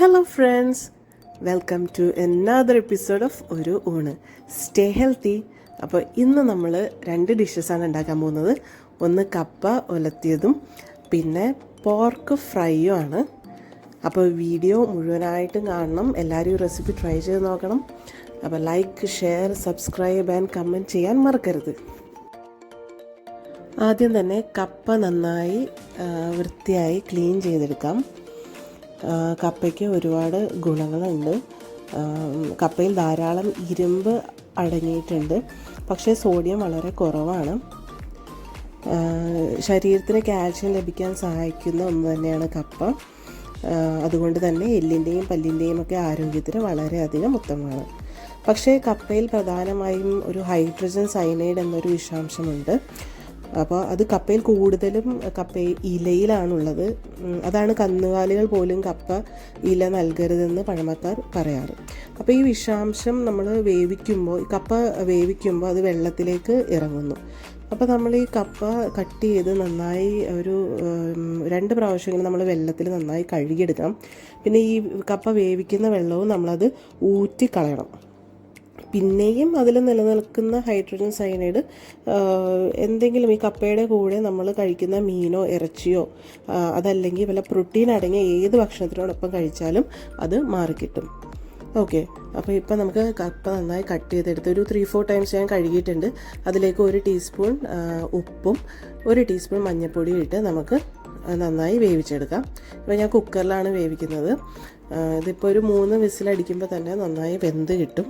Hello friends welcome to another episode of ഒരു ഊണ് stay healthy അപ്പോൾ ഇന്ന് നമ്മൾ രണ്ട് ഡിഷസാണ് ഉണ്ടാക്കാൻ പോകുന്നത്. ഒന്ന് കപ്പ ഒലത്തിയതും പിന്നെ പോർക്ക് ഫ്രൈയും ആണ്. അപ്പോൾ വീഡിയോ മുഴുവനായിട്ടും കാണണം. എല്ലാവരും റെസിപ്പി ട്രൈ ചെയ്ത് നോക്കണം. അപ്പോൾ like share subscribe and comment ചെയ്യാൻ മറക്കരുത്. ആദ്യം തന്നെ കപ്പ നന്നായി വൃത്തിയായി ക്ലീൻ ചെയ്തെടുക്കാം. കപ്പയ്ക്ക് ഒരുപാട് ഗുണങ്ങളുണ്ട്. കപ്പയിൽ ധാരാളം ഇരുമ്പ് അടങ്ങിയിട്ടുണ്ട്. പക്ഷേ സോഡിയം വളരെ കുറവാണ്. ശരീരത്തിന് കാൽഷ്യം ലഭിക്കാൻ സഹായിക്കുന്ന ഒന്ന് തന്നെയാണ് കപ്പ. അതുകൊണ്ട് തന്നെ എല്ലിന്റെയും പല്ലിന്റെയും ഒക്കെ ആരോഗ്യത്തിന് വളരെയധികം ഉത്തമമാണ്. പക്ഷേ കപ്പയിൽ പ്രധാനമായും ഒരു ഹൈഡ്രജൻ സൈനൈഡ് എന്നൊരു വിഷാംശമുണ്ട്. അപ്പോൾ അത് കപ്പയിൽ കൂടുതലും കപ്പ ഇലയിലാണുള്ളത്. അതാണ് കന്നുകാലികൾ പോലും കപ്പ ഇല നൽകരുതെന്ന് പഴമക്കാർ പറയാറ്. അപ്പോൾ ഈ വിഷാംശം നമ്മൾ വേവിക്കുമ്പോൾ കപ്പ വേവിക്കുമ്പോൾ അത് വെള്ളത്തിലേക്ക് ഇറങ്ങുന്നു. അപ്പോൾ നമ്മൾ ഈ കപ്പ കട്ട് ചെയ്ത് നന്നായി ഒരു രണ്ട് പ്രാവശ്യം നമ്മൾ വെള്ളത്തിൽ നന്നായി കഴുകിയെടുക്കണം. പിന്നെ ഈ കപ്പ വേവിക്കുന്ന വെള്ളവും നമ്മളത് ഊറ്റിക്കളയണം. പിന്നെയും അതിൽ നിലനിൽക്കുന്ന ഹൈഡ്രജൻ സയനൈഡ് എന്തെങ്കിലും ഈ കപ്പയുടെ കൂടെ നമ്മൾ കഴിക്കുന്ന മീനോ ഇറച്ചിയോ അതല്ലെങ്കിൽ വല്ല പ്രോട്ടീൻ അടങ്ങിയ ഏത് ഭക്ഷണത്തിനോടൊപ്പം കഴിച്ചാലും അത് മാറിക്കിട്ടും ഓക്കെ. അപ്പോൾ ഇപ്പം നമുക്ക് കപ്പ നന്നായി കട്ട് ചെയ്തെടുത്ത് ഒരു ത്രീ ഫോർ ടൈംസ് ഞാൻ കഴുകിയിട്ടുണ്ട്. അതിലേക്ക് ഒരു ടീസ്പൂൺ ഉപ്പും ഒരു ടീസ്പൂൺ മഞ്ഞൾപ്പൊടിയും ഇട്ട് നമുക്ക് നന്നായി വേവിച്ചെടുക്കാം. ഇപ്പോൾ ഞാൻ കുക്കറിലാണ് വേവിക്കുന്നത്. ഇതിപ്പോൾ ഒരു മൂന്ന് വിസിലടിക്കുമ്പോൾ തന്നെ നന്നായി വെന്ത് കിട്ടും.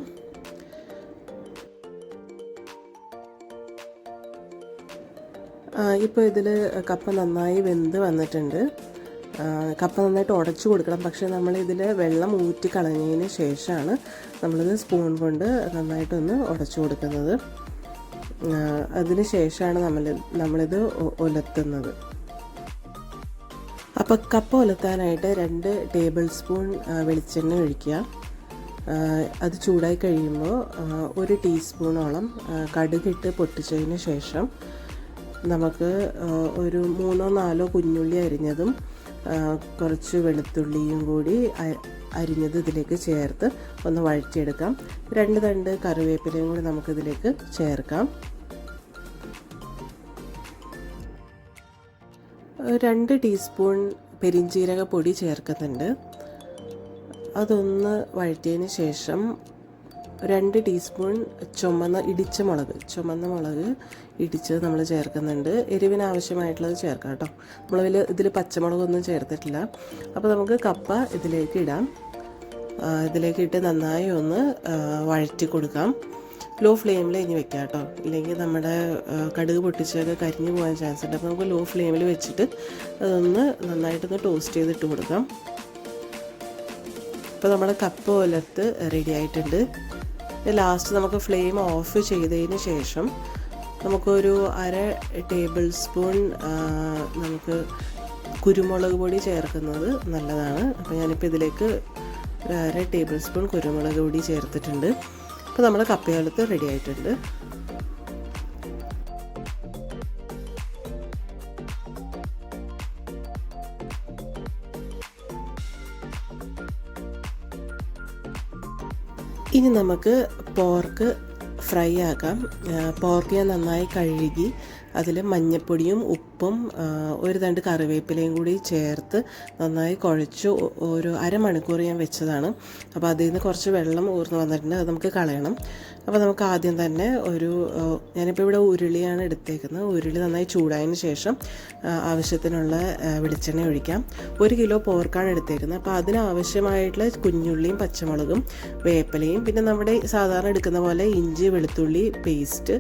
ഇപ്പോൾ ഇതിൽ കപ്പ നന്നായി വെന്ത് വന്നിട്ടുണ്ട്. കപ്പ നന്നായിട്ട് ഉടച്ചു കൊടുക്കണം. പക്ഷേ നമ്മളിതിൽ വെള്ളം ഊറ്റി കളഞ്ഞതിന് ശേഷമാണ് നമ്മളിത് സ്പൂൺ കൊണ്ട് നന്നായിട്ടൊന്ന് ഉടച്ചു കൊടുക്കുന്നത്. അതിന് ശേഷമാണ് നമ്മൾ നമ്മളിത് ഉലത്തുന്നത് അപ്പോൾ കപ്പ ഒലത്താനായിട്ട് രണ്ട് ടേബിൾ സ്പൂൺ വെളിച്ചെണ്ണ ഒഴിക്കുക. അത് ചൂടായി കഴിയുമ്പോൾ ഒരു ടീസ്പൂണോളം കടുകിട്ട് പൊട്ടിച്ചതിന് ശേഷം നമുക്ക് ഒരു മൂന്നോ നാലോ കുഞ്ഞുള്ളി അരിഞ്ഞതും കുറച്ച് വെളുത്തുള്ളിയും കൂടി അരിഞ്ഞത് ഇതിലേക്ക് ചേർത്ത് ഒന്ന് വഴറ്റിയെടുക്കാം. രണ്ട് തണ്ട് കറിവേപ്പിലയും കൂടി നമുക്കിതിലേക്ക് ചേർക്കാം. രണ്ട് ടീസ്പൂൺ പെരിഞ്ജീരക പൊടി ചേർക്കുന്നുണ്ട്. അതൊന്ന് വഴറ്റിയതിന് ശേഷം രണ്ട് ടീസ്പൂൺ ചുമന്ന ഇടിച്ച മുളക് ചുമന്ന മുളക് ഇടിച്ചത് നമ്മൾ ചേർക്കുന്നുണ്ട്. എരിവിന് ആവശ്യമായിട്ടുള്ളത് ചേർക്കാം കേട്ടോ. നമ്മൾ ഇതിൽ പച്ചമുളകൊന്നും ചേർത്തിട്ടില്ല. അപ്പോൾ നമുക്ക് കപ്പ ഇതിലേക്ക് ഇടാം. ഇതിലേക്ക് ഇട്ട് നന്നായി ഒന്ന് വഴറ്റി കൊടുക്കാം. ലോ ഫ്ലെയിമിൽ ഇനി വെക്കാം കേട്ടോ. ഇല്ലെങ്കിൽ നമ്മുടെ കടുക് പൊട്ടിച്ചൊക്കെ കരിഞ്ഞു പോകാൻ ചാൻസ് ഉണ്ട്. അപ്പോൾ നമുക്ക് ലോ ഫ്ലെയിമിൽ വെച്ചിട്ട് അതൊന്ന് നന്നായിട്ടൊന്ന് ടോസ്റ്റ് ചെയ്തിട്ട് കൊടുക്കാം. ഇപ്പോൾ നമ്മുടെ കപ്പ് ഒലത്ത് റെഡി ആയിട്ടുണ്ട്. ലാസ്റ്റ് നമുക്ക് ഫ്ലെയിം ഓഫ് ചെയ്തതിന് ശേഷം നമുക്കൊരു അര ടേബിൾ സ്പൂൺ നമുക്ക് കുരുമുളക് പൊടി ചേർക്കുന്നത് നല്ലതാണ്. അപ്പോൾ ഞാനിപ്പോൾ ഇതിലേക്ക് അര ടേബിൾ സ്പൂൺ കുരുമുളക് പൊടി ചേർത്തിട്ടുണ്ട്. അപ്പോൾ നമ്മുടെ കപ്പയാലത്ത് റെഡി ആയിട്ടുണ്ട്. നമുക്ക് പോർക്ക് ഫ്രൈ ആക്കാം. പോർക്ക് ഞാൻ നന്നായി കഴുകി അതിൽ മഞ്ഞപ്പൊടിയും ഉപ്പും ഒരു തണ്ട് കറിവേപ്പിലയും കൂടി ചേർത്ത് നന്നായി കുഴച്ച്. ഒരു അരമണിക്കൂർ ഞാൻ വെച്ചതാണ്. അപ്പോൾ അതിൽ നിന്ന് കുറച്ച് വെള്ളം ഊർന്ന് വന്നിട്ടുണ്ട്. അത് നമുക്ക് കളയണം. അപ്പോൾ നമുക്ക് ആദ്യം തന്നെ ഒരു ഞാനിപ്പോൾ ഇവിടെ ഉരുളിയാണ് എടുത്തേക്കുന്നത്. ഉരുളി നന്നായി ചൂടായതിന് ശേഷം ആവശ്യത്തിനുള്ള വെളിച്ചെണ്ണ ഒഴിക്കാം. ഒരു കിലോ പോർക്കാണ് എടുത്തേക്കുന്നത്. അപ്പോൾ അതിനാവശ്യമായിട്ടുള്ള കുഞ്ഞുള്ളിയും പച്ചമുളകും വേപ്പലയും പിന്നെ നമ്മുടെ സാധാരണ എടുക്കുന്ന പോലെ ഇഞ്ചി വെളുത്തുള്ളി പേസ്റ്റ്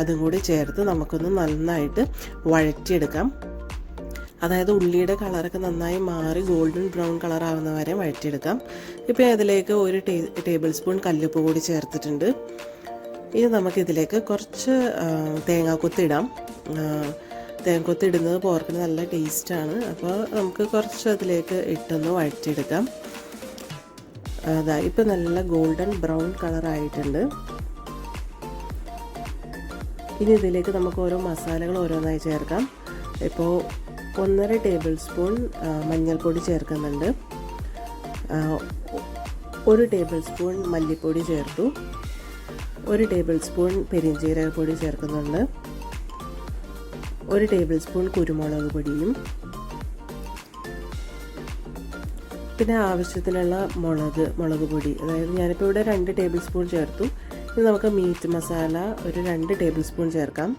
അതും കൂടി ചേർത്ത് നമുക്കൊന്ന് നന്നായിട്ട് വഴറ്റിയെടുക്കാം. അതായത് ഉള്ളിയുടെ കളറൊക്കെ നന്നായി മാറി ഗോൾഡൻ ബ്രൗൺ കളർ ആവുന്ന വരെ വഴറ്റിയെടുക്കാം. ഇപ്പോൾ അതിലേക്ക് ഒരു ടേബിൾ സ്പൂൺ കല്ലുപ്പ് കൂടി ചേർത്തിട്ടുണ്ട്. ഇനി നമുക്കിതിലേക്ക് കുറച്ച് തേങ്ങാക്കൊത്തിടാം തേങ്ങക്കൊത്തിടുന്നത് പോർക്കിന് നല്ല ടേസ്റ്റാണ് അപ്പോൾ നമുക്ക് കുറച്ച് അതിലേക്ക് ഇട്ടൊന്ന് വഴറ്റിയെടുക്കാം. അതാ ഇപ്പോൾ നല്ല ഗോൾഡൻ ബ്രൗൺ കളറായിട്ടുണ്ട്. ഇനി ഇതിലേക്ക് നമുക്ക് ഓരോ മസാലകൾ ഓരോന്നായി ചേർക്കാം. ഇപ്പോൾ ഒന്നര ടേബിൾ സ്പൂൺ മഞ്ഞൾപ്പൊടി ചേർക്കുന്നുണ്ട്. ഒരു ടേബിൾ സ്പൂൺ മല്ലിപ്പൊടി ചേർത്തു. ഒരു ടേബിൾ സ്പൂൺ പെരിഞ്ജീരകപ്പൊടി ചേർക്കുന്നുണ്ട്. ഒരു ടേബിൾ സ്പൂൺ കുരുമുളക് പൊടിയും. പിന്നെ ആവശ്യത്തിനുള്ള മുളക് മുളക് പൊടി. അതായത് ഞാനിപ്പോൾ ഇവിടെ രണ്ട് ടേബിൾ സ്പൂൺ ചേർത്തു. ഇനി നമുക്ക് മീറ്റ് മസാല ഒരു രണ്ട് ടേബിൾ സ്പൂൺ ചേർക്കാം.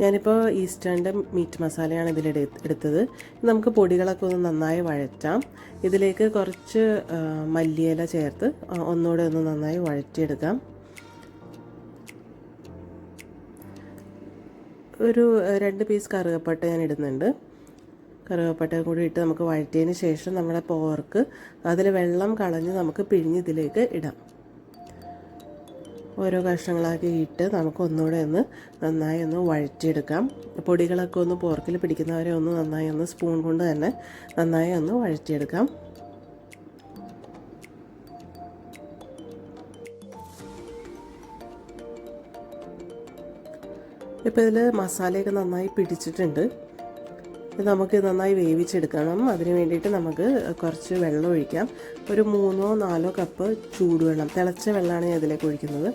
ഞാനിപ്പോൾ ഈസ്റ്റേണിന്റെ മീറ്റ് മസാലയാണ് ഇതിൽ എടുത്തത്. നമുക്ക് പൊടികളൊക്കെ ഒന്ന് നന്നായി വഴറ്റാം. ഇതിലേക്ക് കുറച്ച് മല്ലിയില ചേർത്ത് ഒന്നുകൂടെ ഒന്ന് നന്നായി വഴറ്റിയെടുക്കാം. ഒരു രണ്ട് പീസ് കറുകപ്പട്ട ഞാൻ ഇടുന്നുണ്ട്. കറുകപ്പട്ട കൂടി ഇട്ട് നമുക്ക് വഴറ്റിയതിന് ശേഷം നമ്മുടെ പോർക്ക് അതിൽ വെള്ളം കളഞ്ഞ് നമുക്ക് പിഴിഞ്ഞ് ഇതിലേക്ക് ഇടാം. ഓരോ കഷ്ണങ്ങളാക്കി ഇട്ട് നമുക്ക് ഒന്നുകൂടെ ഒന്ന് നന്നായി ഒന്ന് വഴറ്റിയെടുക്കാം. പൊടികളൊക്കെ ഒന്ന് പോർക്കിൽ പിടിക്കുന്നവരെ ഒന്ന് നന്നായി ഒന്ന് സ്പൂൺ കൊണ്ട് തന്നെ നന്നായി ഒന്ന് വഴറ്റിയെടുക്കാം. ഇപ്പോൾ ഇതിൽ മസാലയൊക്കെ നന്നായി പിടിച്ചിട്ടുണ്ട്. നമുക്ക് നന്നായി വേവിച്ചെടുക്കണം. അതിന് വേണ്ടിയിട്ട് നമുക്ക് കുറച്ച് വെള്ളം ഒഴിക്കാം. ഒരു മൂന്നോ നാലോ കപ്പ് ചൂടുവെള്ളം തിളച്ച വെള്ളമാണ് ഞാൻ ഇതിലേക്ക് ഒഴിക്കുന്നത്.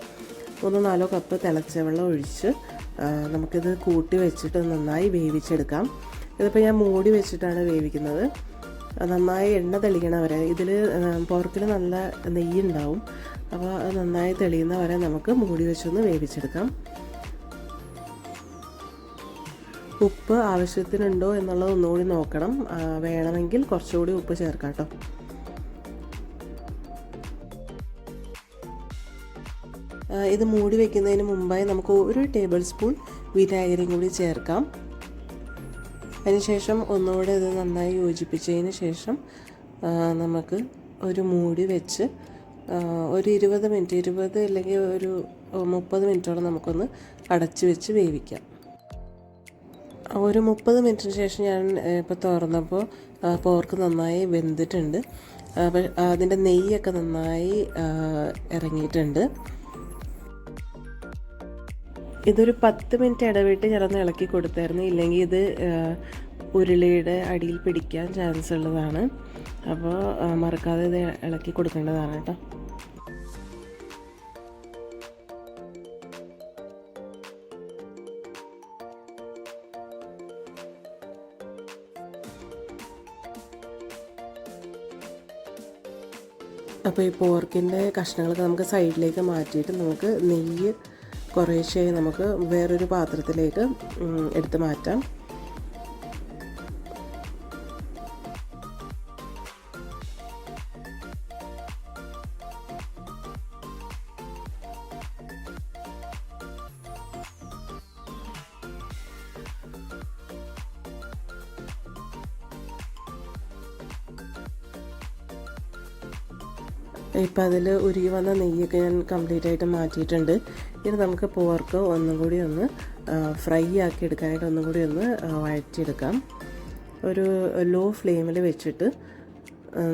മൂന്നോ നാലോ കപ്പ് തിളച്ച വെള്ളം ഒഴിച്ച് നമുക്കിത് കൂട്ടി വെച്ചിട്ട് നന്നായി വേവിച്ചെടുക്കാം. ഇതിപ്പോൾ ഞാൻ മൂടി വെച്ചിട്ടാണ് വേവിക്കുന്നത്. നന്നായി എണ്ണ തെളിയണ വരെ ഇതിൽ പോർക്കിൽ നല്ല നെയ്യ് ഉണ്ടാവും. അപ്പോൾ അത് നന്നായി തെളിയുന്ന വരെ നമുക്ക് മൂടി വെച്ചൊന്ന് വേവിച്ചെടുക്കാം. ഉപ്പ് ആവശ്യത്തിനുണ്ടോ എന്നുള്ളത് ഒന്നുകൂടി നോക്കണം. വേണമെങ്കിൽ കുറച്ചുകൂടി ഉപ്പ് ചേർക്കാം കേട്ടോ. ഇത് മൂടി വയ്ക്കുന്നതിന് മുമ്പായി നമുക്ക് ഒരു ടേബിൾ സ്പൂൺ വിനാഗിരിയും കൂടി ചേർക്കാം. അതിനുശേഷം ഒന്നുകൂടെ ഇത് നന്നായി യോജിപ്പിച്ചതിന് ശേഷം നമുക്ക് ഒരു മൂടി വെച്ച് ഒരു ഇരുപത് മിനിറ്റ് ഇരുപത് അല്ലെങ്കിൽ ഒരു മുപ്പത് മിനിറ്റോളം നമുക്കൊന്ന് അടച്ചു വെച്ച് വേവിക്കാം. ഒരു മുപ്പത് മിനിറ്റിന് ശേഷം ഞാൻ ഇപ്പോൾ തുറന്നപ്പോൾ പോർക്ക് നന്നായി വെന്തിട്ടുണ്ട്. അതിന്റെ നെയ്യൊക്കെ നന്നായി ഇറങ്ങിയിട്ടുണ്ട്. ഇതൊരു പത്ത് മിനിറ്റ് ഇടവിട്ട് ഞാനൊന്ന് ഇളക്കി കൊടുത്തായിരുന്നു. ഇല്ലെങ്കിൽ ഇത് ഉരുളിയുടെ അടിയിൽ പിടിക്കാൻ ചാൻസ് ഉള്ളതാണ്. അപ്പോൾ മറക്കാതെ ഇത് ഇളക്കി കൊടുക്കേണ്ടതാണ് കേട്ടോ. അപ്പോൾ ഈ പോർക്കിന്റെ കഷ്ണങ്ങളൊക്കെ നമുക്ക് സൈഡിലേക്ക് മാറ്റിയിട്ട് നമുക്ക് നെയ്യ് കുറേശ്ശെ നമുക്ക് വേറൊരു പാത്രത്തിലേക്ക് എടുത്ത് മാറ്റാം. ഇപ്പം അതിൽ ഉരുകി വന്ന നെയ്യൊക്കെ ഞാൻ കംപ്ലീറ്റ് ആയിട്ട് മാറ്റിയിട്ടുണ്ട്. ഇനി നമുക്ക് പോർക്ക് ഒന്നും കൂടി ഒന്ന് ഫ്രൈ ആക്കി എടുക്കാനായിട്ട് ഒന്നും കൂടി ഒന്ന് വഴറ്റിയെടുക്കാം. ഒരു ലോ ഫ്ലെയിമിൽ വെച്ചിട്ട്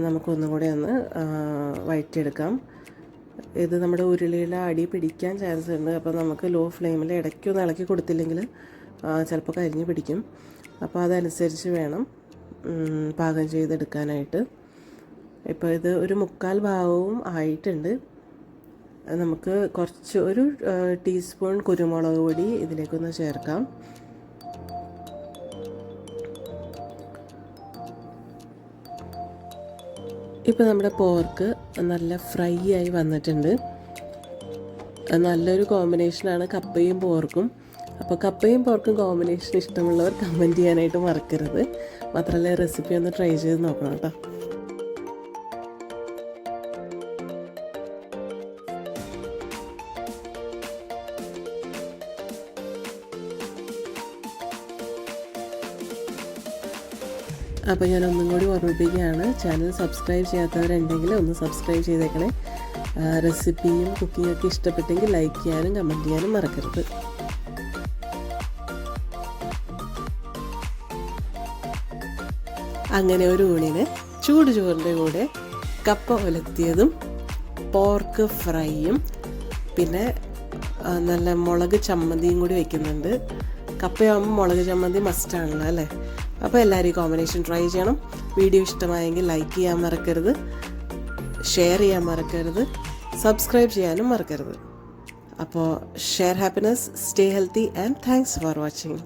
നമുക്കൊന്നും കൂടി ഒന്ന് വഴറ്റിയെടുക്കാം. ഇത് നമ്മുടെ ഉരുളിയുടെ അടി പിടിക്കാൻ ചാൻസ് ഉണ്ട്. അപ്പോൾ നമുക്ക് ലോ ഫ്ലെയിമിൽ ഇടയ്ക്ക് ഒന്ന് ഇളക്കി കൊടുത്തില്ലെങ്കിൽ ചിലപ്പോൾ കരിഞ്ഞ് പിടിക്കും. അപ്പോൾ അതനുസരിച്ച് വേണം പാകം ചെയ്തെടുക്കാനായിട്ട്. ഇപ്പോൾ ഇത് ഒരു മുക്കാൽ ഭാഗവും ആയിട്ടുണ്ട്. നമുക്ക് കുറച്ച് ഒരു ടീസ്പൂൺ കുരുമുളക് പൊടി ഇതിലേക്കൊന്ന് ചേർക്കാം. ഇപ്പോൾ നമ്മുടെ പോർക്ക് നല്ല ഫ്രൈ ആയി വന്നിട്ടുണ്ട്. നല്ലൊരു കോമ്പിനേഷനാണ് കപ്പയും പോർക്കും. അപ്പോൾ കപ്പയും പോർക്കും കോമ്പിനേഷൻ ഇഷ്ടമുള്ളവർ കമന്റ് ചെയ്യാനായിട്ട് മറക്കരുത്. മാത്രമല്ല റെസിപ്പി ഒന്ന് ട്രൈ ചെയ്ത് നോക്കണം കേട്ടോ. അപ്പോൾ ഞാൻ ഒന്നും കൂടി ഓർമ്മിപ്പിക്കുകയാണ്. ചാനൽ സബ്സ്ക്രൈബ് ചെയ്യാത്തവരുണ്ടെങ്കിൽ ഒന്ന് സബ്സ്ക്രൈബ് ചെയ്തേക്കണേ. റെസിപ്പിയും കുക്കിംഗ് ഒക്കെ ഇഷ്ടപ്പെട്ടെങ്കിൽ ലൈക്ക് ചെയ്യാനും കമന്റ് ചെയ്യാനും മറക്കരുത്. അങ്ങനെ ഒരു ഊണിന് ചൂട് ചോറിന്റെ കൂടെ കപ്പ ഒലത്തിയതും പോർക്ക് ഫ്രൈയും പിന്നെ നല്ല മുളക് ചമ്മന്തിയും കൂടി വെക്കുന്നുണ്ട്. കപ്പയാകുമ്പോൾ മുളക് ചമ്മന്തി മസ്റ്റാണല്ലോ അല്ലേ? അപ്പോൾ എല്ലാവരും ഈ കോമ്പിനേഷൻ ട്രൈ ചെയ്യണം. വീഡിയോ ഇഷ്ടമായെങ്കിൽ ലൈക്ക് ചെയ്യാൻ മറക്കരുത്. ഷെയർ ചെയ്യാൻ മറക്കരുത്. സബ്സ്ക്രൈബ് ചെയ്യാനും മറക്കരുത്. അപ്പോൾ share happiness stay healthy and thanks for watching